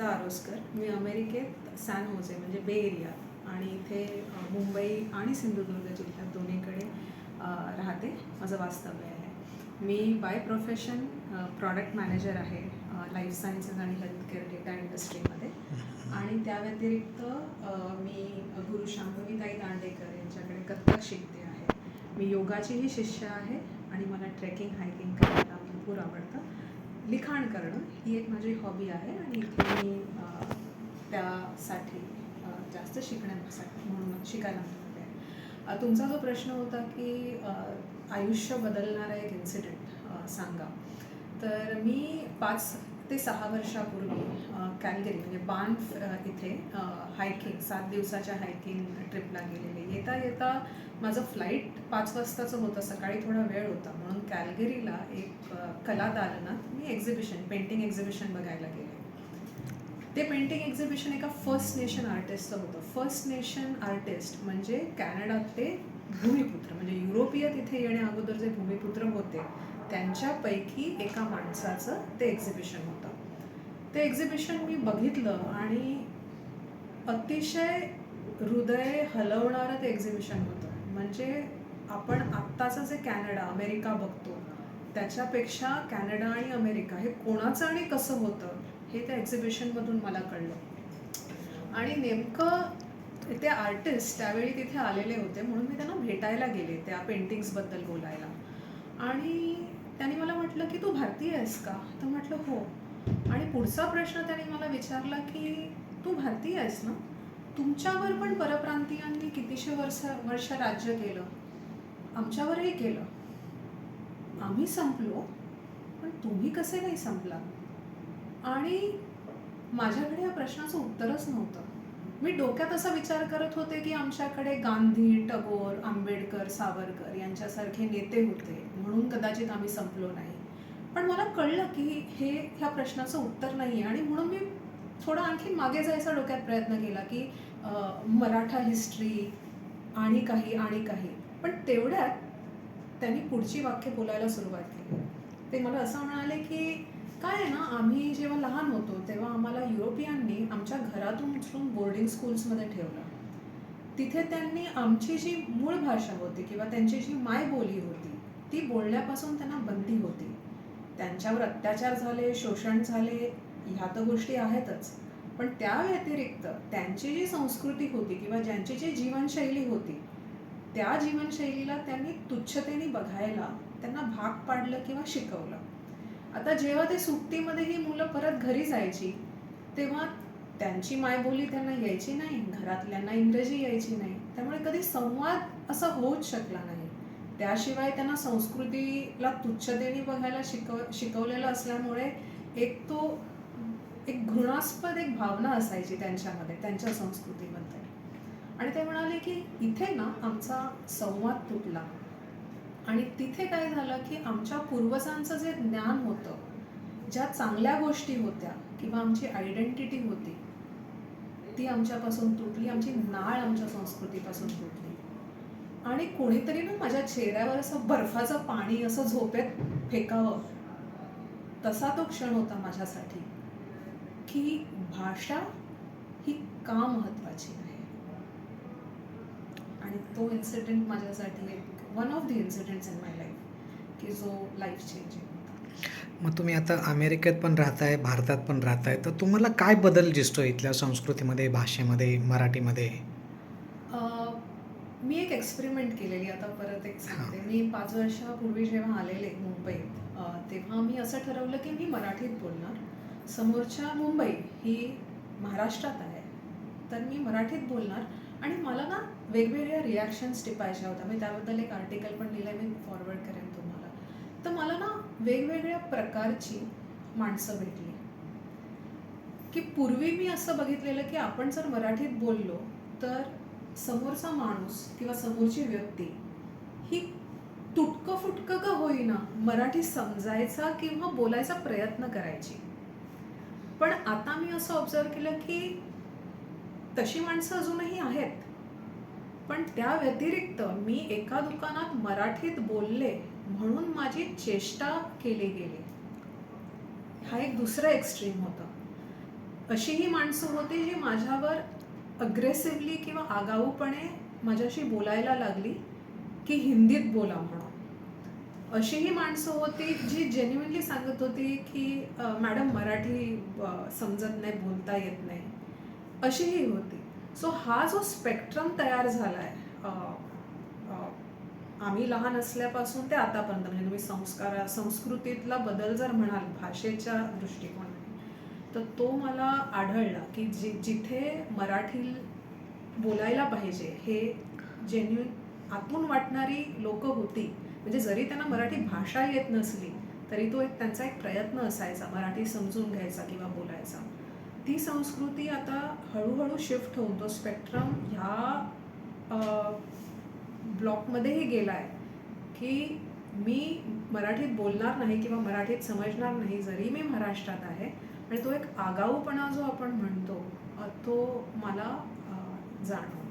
श्वेता आरोसकर मी अमेरिकेत सॅन होजे म्हणजे बे एरियात आणि इथे मुंबई आणि सिंधुदुर्ग जिल्ह्यात दोन्हीकडे राहते. माझं वास्तव्य आहे. मी बाय प्रोफेशन प्रॉडक्ट मॅनेजर आहे लाईफ सायन्सेस आणि हेल्थकेअर डेटा इंडस्ट्रीमध्ये आणि त्या व्यतिरिक्त मी गुरु शांभवीताई दांडेकर यांच्याकडे कथ्थक शिकते आहे. मी योगाचीही शिष्य आहे आणि मला ट्रेकिंग हायकिंग करायला भरपूर आवडतं. लिखाण करणं ही एक माझी हॉबी आहे आणि इथे मी त्यासाठी जास्त शिकण्यासाठी म्हणून शिकायला मिळते तुमचा जो प्रश्न होता की आयुष्य बदलणारा एक इन्सिडेंट सांगा. तर मी पाच ते सहा वर्षापूर्वी कॅलगरी म्हणजे बान्फ इथे हायकिंग सात दिवसाच्या हायकिंग ट्रिपला गेलेले. येता येता माझं फ्लाईट पाच वाजताचं होतं सकाळी थोडा वेळ होता. म्हणून कॅलगरीला एक कला दालनात मी एक्झिबिशन पेंटिंग एक्झिबिशन बघायला गेले. ते पेंटिंग एक्झिबिशन एका फर्स्ट नेशन आर्टिस्टचं होतं. फर्स्ट नेशन आर्टिस्ट म्हणजे कॅनडातले भूमिपुत्र म्हणजे युरोपीय तिथे येण्या अगोदर जे भूमिपुत्र होते त्यांच्यापैकी एका माणसाचं ते एक्झिबिशन होतं. ते एक्झिबिशन मी बघितलं आणि अतिशय हृदय हलवणारं ते एक्झिबिशन होतं. म्हणजे आपण आत्ताचं जे कॅनडा अमेरिका बघतो त्याच्यापेक्षा कॅनडा आणि अमेरिका हे कोणाचं आणि कसं होतं हे त्या एक्झिबिशनमधून मला कळलं. आणि नेमकं ते आर्टिस्ट त्यावेळी तिथे आलेले होते म्हणून मी त्यांना भेटायला गेले त्या पेंटिंग्सबद्दल बोलायला. आणि त्यांनी मला म्हटलं की तू भारतीय आहेस का? तर म्हटलं हो. पुढचा प्रश्न त्यांनी मला विचारला की तू भारतीय आहेस ना? तुमच्यावर पण परप्रांतीयांनी कितीशे वर्ष वर्ष राज्य केलं? आमच्यावरही केलं? आम्ही संपलो पण तुम्ही कसे नाही संपला? आणि माझ्याकडे या प्रश्नाचं उत्तरच नव्हतं. मी डोक्यात असा विचार करत होते की आमच्याकडे गांधी टगोर आंबेडकर सावरकर यांच्यासारखे नेते होते म्हणून कदाचित आम्ही संपलो नाही. पण मला कळलं की हे ह्या प्रश्नाचं उत्तर नाही आहे आणि म्हणून मी थोडा आणखी मागे जायचा डोक्यात प्रयत्न केला की मराठा हिस्ट्री आणि काही आणि काही. पण तेवढ्यात त्यांनी पुढची वाक्य बोलायला सुरुवात केली. ते मला असं म्हणाले की काय आहे ना आम्ही जेव्हा लहान होतो तेव्हा आम्हाला युरोपियननी आमच्या घरातून उचलून बोर्डिंग स्कूल्समध्ये ठेवलं. तिथे त्यांनी आमची जी मूळ भाषा होती किंवा त्यांची जी मायबोली होती ती बोलण्यापासून त्यांना बंदी होती. त्यांच्यावर अत्याचार झाले शोषण झाले ह्या तर गोष्टी आहेतच. पण त्या व्यतिरिक्त त्यांची जी संस्कृती होती किंवा ज्यांची जी जीवनशैली होती त्या जीवनशैलीला त्यांनी तुच्छतेने बघायला त्यांना भाग पाडलं किंवा शिकवलं. आता जेव्हा ते सुट्टीमध्ये ही मुलं परत घरी जायची तेव्हा त्यांची मायबोली त्यांना यायची नाही घरातल्यांना इंग्रजी यायची नाही. त्यामुळे कधी संवाद असा होऊच शकला नाही. त्याशिवाय त्यांना संस्कृतीला तुच्छतेने बघायला शिकव शिकवलेलं असल्यामुळे एक तो एक घृणास्पद एक भावना असायची त्यांच्यामध्ये त्यांच्या संस्कृतीमध्ये. आणि ते म्हणाले की इथे ना आमचा संवाद तुटला. आणि तिथे काय झालं की आमच्या पूर्वजांचं जे ज्ञान होतं ज्या चांगल्या गोष्टी होत्या किंवा आमची आयडेंटिटी होती ती आमच्यापासून तुटली आमची नाळ आमच्या संस्कृतीपासून तुटली. आणि कोणीतरी ना माझ्या चेहऱ्यावर असं बर्फाचं पाणी असं झोपेत फेकावं. तसा तो क्षण होता माझ्यासाठी. की भाषा ही का महत्वाची आहे? आणि तो इन्सिडेंट माझ्यासाठी एक one of the incidents in my life की जो लाईफ चेंजिंग मग तुम्ही आता अमेरिकेत पण राहताय भारतात पण राहताय तर तुम्हाला काय बदल दिसतो इथल्या संस्कृतीमध्ये भाषेमध्ये मराठीमध्ये? मी एक एक्सपेरिमेंट केलेली आता परत एक सांगते. मी पाच वर्षापूर्वी जेव्हा आलेले मुंबईत तेव्हा मी असं ठरवलं की मी मराठीत बोलणार. समोरच्या मुंबई ही महाराष्ट्रात आहे तर मी मराठीत बोलणार. आणि मला ना वेगवेगळ्या रिॲक्शन्स टिपायच्या होत्या. मी त्याबद्दल एक आर्टिकल पण लिहिलं मी फॉरवर्ड करेन तुम्हाला. तर मला ना वेगवेगळ्या प्रकारची माणसं भेटली. की पूर्वी मी असं बघितलेलं की आपण जर मराठीत बोललो तर समोरचा माणूस किंवा समोरची व्यक्ती ही तुटकं फुटकं का होईना मराठी समजायचा किंवा बोलायचा प्रयत्न करायची. पण आता मी असं ऑब्झर्व केलं की तशी माणसं अजूनही आहेत. पण त्या व्यतिरिक्त मी एका दुकानात मराठीत बोलले म्हणून माझी चेष्टा केली गेली. हा एक दुसरा एक्स्ट्रीम होता. अशीही माणसं होती जी माझ्यावर अग्रेसिव्हली किंवा आगाऊपणे माझ्याशी बोलायला लागली की हिंदीत बोला म्हणून. अशीही माणसं होती जी जेन्युनली सांगत होती की मॅडम मराठी समजत नाही बोलता येत नाही. अशीही होती. सो हा जो स्पेक्ट्रम तयार झाला आहे आम्ही लहान असल्यापासून ते आतापर्यंत म्हणजे तुम्ही संस्कार संस्कृतीतला बदल जर म्हणाल भाषेच्या दृष्टिकोनात तर तो मला आढळला की जि जिथे मराठी बोलायला पाहिजे हे जेन्युन आतून वाटणारी लोक होती म्हणजे जरी त्यांना मराठी भाषा येत नसली तरी तो एक त्यांचा एक प्रयत्न असायचा मराठी समजून घ्यायचा किंवा बोलायचा. ती संस्कृती आता हळूहळू शिफ्ट होऊन तो स्पेक्ट्रम ह्या ब्लॉकमध्येही गेला आहे की मी मराठीत बोलणार नाही किंवा मराठीत समजणार नाही जरी मी महाराष्ट्रात आहे आणि तो एक आगाऊपणा जो आपण म्हणतो तो मला जाणवतो. जाणवला